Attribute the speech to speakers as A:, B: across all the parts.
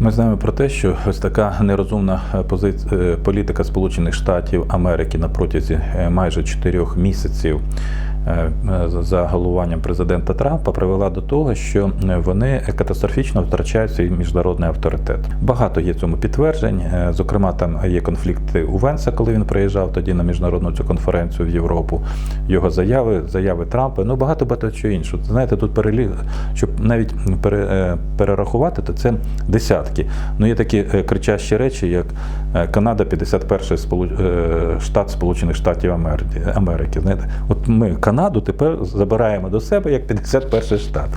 A: Ми знаємо про те, що ось така нерозумна позиція політика Сполучених Штатів Америки на протязі е, майже чотирьох місяців е, е, за головуванням президента Трампа привела до того, що е, вони катастрофічно втрачають свій міжнародний авторитет. Багато є цьому підтверджень. Е, Зокрема, там є конфлікти у Венса, коли він приїжджав тоді на міжнародну цю конференцію в Європу. Його заяви, заяви Трампа, ну багато багато чого іншого. Знаєте, тут перелі... щоб навіть е, перерахувати, то це десятки. Ну є такі е, кричащі речі, як е, Канада 51 сполу... е, штат Сполучених Штатів. Америки. От ми Канаду тепер забираємо до себе як 51 штат.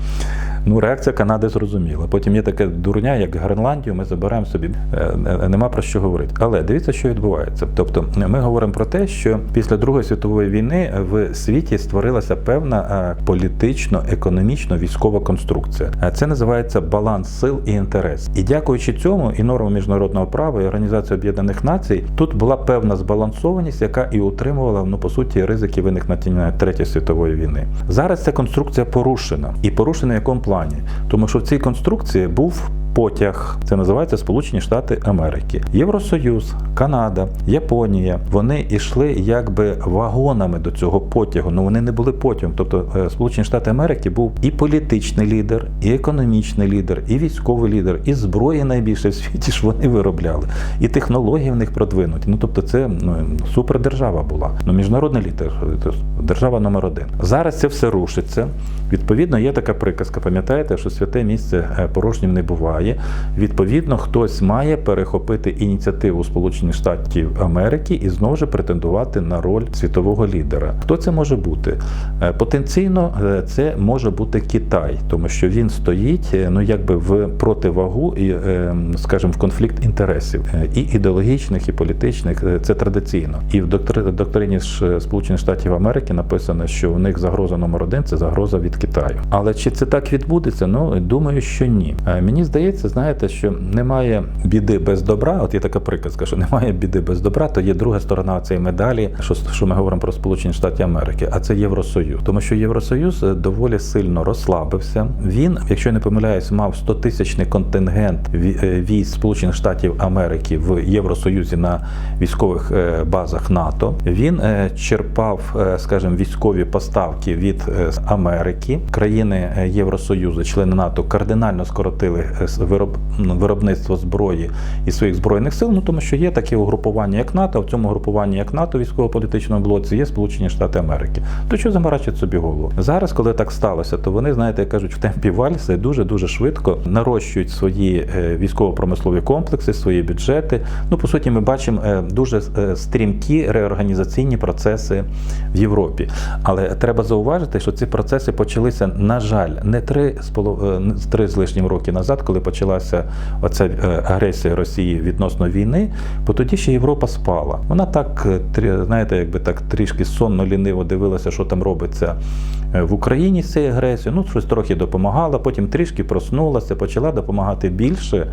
A: Ну, реакція Канади зрозуміла. Потім є таке дурня, як Гренландію, ми забираємо собі. Е, е, Нема про що говорити. Але дивіться, що відбувається. Тобто, ми говоримо про те, що після Другої світової війни в світі створилася певна е, політично-економічно військова конструкція. Е, Це називається баланс сил і інтерес. І дякуючи цьому, і нормам міжнародного права, і Організації Об'єднаних Націй, тут була певна збалансованість, яка і утримувала ну по суті ризики виникнення Третьої світової війни. Зараз ця конструкція порушена, і порушена якому плані? Тому що в цій конструкції був потяг. Це називається Сполучені Штати Америки, Євросоюз, Канада, Японія. Вони йшли якби вагонами до цього потягу. Ну вони не були потягом. Тобто е, Сполучені Штати Америки був і політичний лідер, і економічний лідер, і військовий лідер, і зброї найбільше в світі ж вони виробляли, і технології в них продвинуті. Ну тобто, це ну супердержава була. Ну міжнародний лідер, держава номер один. Зараз це все рушиться. Відповідно, є така приказка. Пам'ятаєте, що святе місце е, порожнім не буває. Відповідно, хтось має перехопити ініціативу Сполучених Штатів Америки і знову ж претендувати на роль світового лідера. Хто це може бути? Е, Потенційно е, це може бути Китай, тому що він стоїть ну якби в противагу і, скажімо, в конфлікт інтересів і ідеологічних, і політичних. Це традиційно. І в доктрині Сполучених Штатів Америки написано, що у них загроза номер один це загроза від Китаю. Але чи це так відбудеться? Ну думаю, що ні. Е, Мені здається, знаєте, що немає біди без добра. От є така приказка, що немає біди без добра, то є друга сторона цієї медалі, що, що ми говоримо про Сполучені Штати Америки, а це Євросоюз. Тому що Євросоюз е, доволі сильно розслабився. Він, якщо я не помиляюсь, мав 100-тисячний контингент е, військ Сполучених Штатів Америки в Євросоюзі на військових базах НАТО. Він черпав, скажімо, військові поставки від е, Америки. Країни е, Євросоюзу, члени НАТО, кардинально скоротили е, вироб, виробництво зброї і своїх збройних сил. Ну тому що є таке угрупування, як НАТО. В цьому угрупуванні як НАТО військово-політичному блоці є Сполучені Штати Америки. То що заморачують собі голову? Зараз, коли так сталося, то вони, знаєте, кажуть, в темпі вальса дуже дуже швидко нарощують свої е, військово-промислові комплекси, свої бюджети. Ну, по суті, ми бачимо дуже стрімкі реорганізаційні процеси в Європі. Але треба зауважити, що ці процеси почалися, на жаль, не три е, з три з лишнім роки назад, коли почалася оця е, агресія Росії відносно війни, бо тоді ще Європа спала. Вона так, е, знаєте, якби так трішки сонно ліниво дивилася, що там робиться в Україні з цією агресією. Ну, щось трохи допомагала, потім трішки проснулася, почала допомагати більше.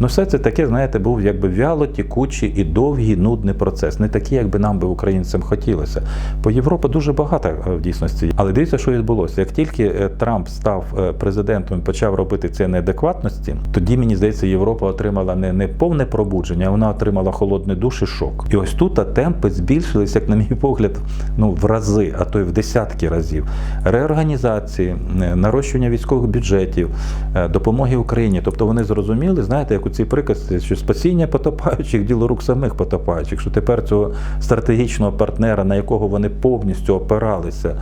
A: Ну, все це таке, знаєте, був якби вяло тікучий і довгий, нудний процес. Не такий, як би нам би українцям хотілося. Бо Європа дуже багата е, в дійсності. Але дивіться, що відбулося. Як тільки е, Трамп став е, президентом і почав робити це неадекватності, тоді мені здається, Європа отримала не, не повне пробудження, вона отримала холодний душ і шок. І ось тут темпи збільшились, як на мій погляд, ну в рази, а то й в десятки разів. Реорганізації, е, нарощування військових бюджетів, е, допомоги Україні. Тобто вони зрозуміли, знаєте, як у цій приказці, що спасіння потопаючих діло рук самих потопаючих, що тепер цього стратегічного партнера, на якого вони повністю опиралися,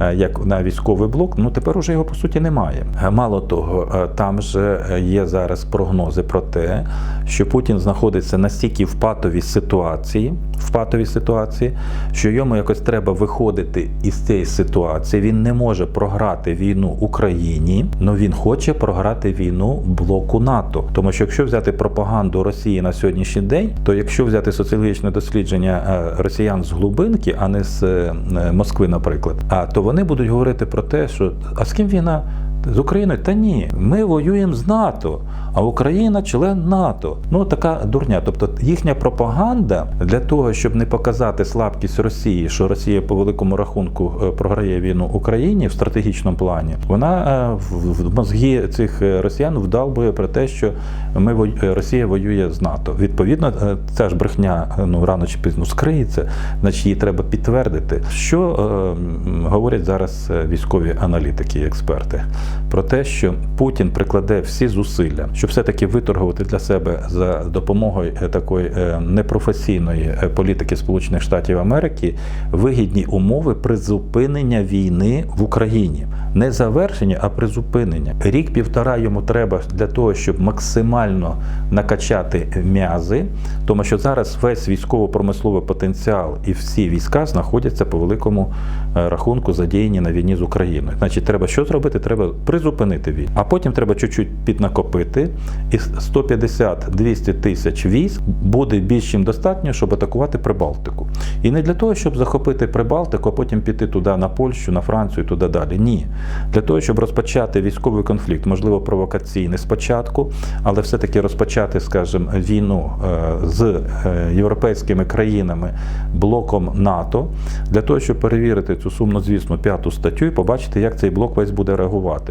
A: е, як на військовий блок, ну тепер уже його по суті немає. Мало того, там же є зараз прогнози про те, що Путін знаходиться настільки в патовій ситуації, в патовій ситуації, що йому якось треба виходити із цієї ситуації. Він не може програти війну Україні, але він хоче програти війну блоку НАТО. Тому що якщо взяти пропаганду Росії на сьогоднішній день, то якщо взяти соціологічне дослідження е, росіян з глибинки, а не з е, Москви, наприклад, а то вони будуть говорити про те, що а з ким війна? З Україною? Та ні, ми воюємо з НАТО, а Україна член НАТО. Ну така дурня. Тобто їхня пропаганда для того, щоб не показати слабкість Росії, що Росія по великому рахунку е, програє війну Україні в стратегічному плані, вона е, в мозги цих е, росіян вдалбує про те, що ми Росія воює з НАТО. Відповідно, ця ж брехня ну рано чи пізно скриється, значить її треба підтвердити. Що е, говорять зараз військові аналітики і експерти про те, що Путін прикладе всі зусилля, щоб все-таки виторгувати для себе за допомогою е, такої е, непрофесійної е, політики Сполучених Штатів Америки вигідні умови призупинення війни в Україні. Не завершення, а призупинення. Рік-півтора йому треба для того, щоб максимально накачати м'язи, тому що зараз весь військово-промисловий потенціал і всі війська знаходяться по великому рахунку задіяні на війні з Україною. Значить, треба що зробити? Треба призупинити війну. А потім треба чуть-чуть піднакопити, і 150-200 тисяч військ буде більш чим достатньо, щоб атакувати Прибалтику. І не для того, щоб захопити Прибалтику, а потім піти туди на Польщу, на Францію, і туди далі. Ні. Для того, щоб розпочати військовий конфлікт, можливо, провокаційний спочатку, але все-таки розпочати, скажімо, війну е, з е, європейськими країнами, блоком НАТО, для того, щоб перевірити цю сумнозвісну п'яту статтю і побачити, як цей блок весь буде реагувати.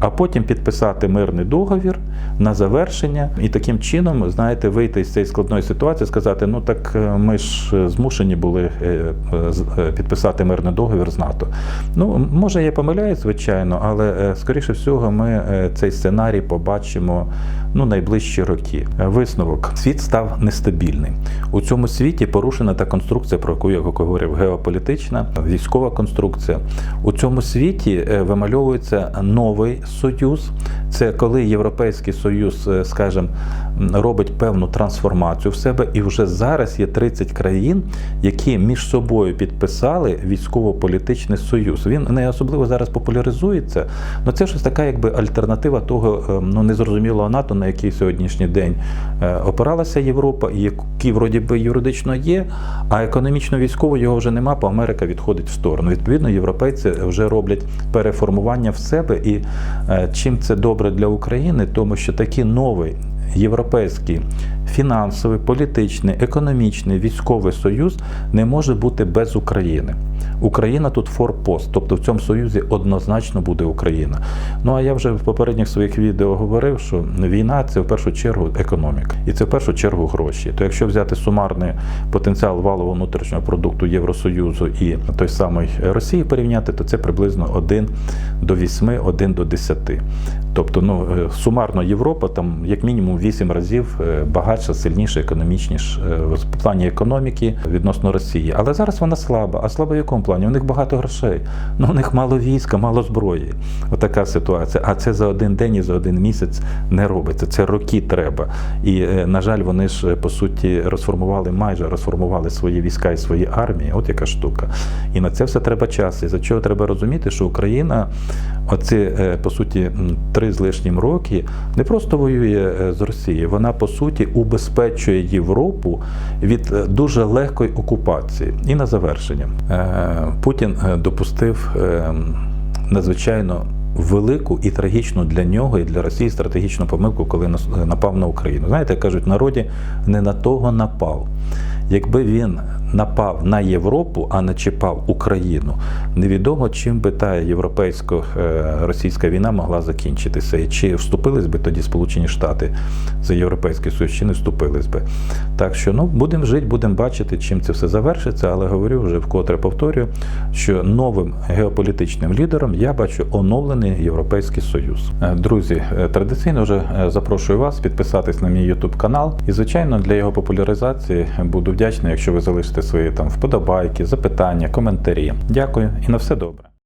A: А потім підписати мирний договір на завершення і таким чином, знаєте, вийти з цієї складної ситуації, сказати: ну так е, ми ж е, змушені були е, підписати мирний договір з НАТО. Ну, може, я помиляюсь, звичайно, але скоріше всього, ми цей сценарій побачимо ну, найближчі роки. Висновок: світ став нестабільним. У цьому світі порушена та конструкція, про яку я говорив, геополітична, військова конструкція. У цьому світі вимальовується новий союз. Це коли Європейський Союз, е, скажімо, робить певну трансформацію в себе, і вже зараз є 30 країн, які між собою підписали військово-політичний союз. Він не особливо зараз популяризується, але це щось така, якби альтернатива того е, ну незрозумілого НАТО, на який сьогоднішній день е, опиралася Європа, і який вроді би юридично є, а економічно військово його вже нема, бо Америка відходить в сторону. Відповідно, європейці вже роблять переформування в себе. І е, чим це добре для України, тому що такий новий європейський фінансовий, політичний, економічний, військовий союз не може бути без України. Україна тут форпост, тобто в цьому союзі однозначно буде Україна. Ну а я вже в попередніх своїх відео говорив, що війна це в першу чергу економіка, і це в першу чергу гроші. То якщо взяти сумарний потенціал валового внутрішнього продукту Євросоюзу і той самий Росії порівняти, то це приблизно 1 до 8, 1 до 10. Тобто, ну е, сумарно Європа там як мінімум 8 разів е, багатша, сильніша, економічніша е, в плані економіки відносно Росії. Але зараз вона слаба. А слаба якому плані? У них багато грошей. Ну у них мало війська, мало зброї. Отака ситуація. А це за один день і за один місяць не робиться. Це роки треба. І е, на жаль, вони ж е, по суті розформували майже розформували свої війська і свої армії. От яка штука. І на це все треба час. І за чого треба розуміти, що Україна, оці е, по суті три з лишнім роки, не просто воює з Росією, вона по суті убезпечує Європу від дуже легкої окупації. І на завершення Путін е, допустив е, надзвичайно. Велику і трагічну для нього і для Росії стратегічну помилку, коли напав на Україну. Знаєте, кажуть, народі не на того напав. Якби він напав на Європу, а не чіпав Україну, невідомо чим би та європейсько-російська війна могла закінчитися. І чи вступились би тоді Сполучені Штати за Європейський Союз, чи не вступились би. Так що ну будемо жити, будемо бачити, чим це все завершиться, але говорю вже вкотре повторюю, що новим геополітичним лідером я бачу оновлений Європейський Союз. Е, Друзі, е, традиційно вже е, запрошую вас підписатись на мій YouTube канал. І, звичайно, для його популяризації буду вдячний, якщо ви залишите свої там вподобайки, запитання, коментарі. Дякую і на все добре.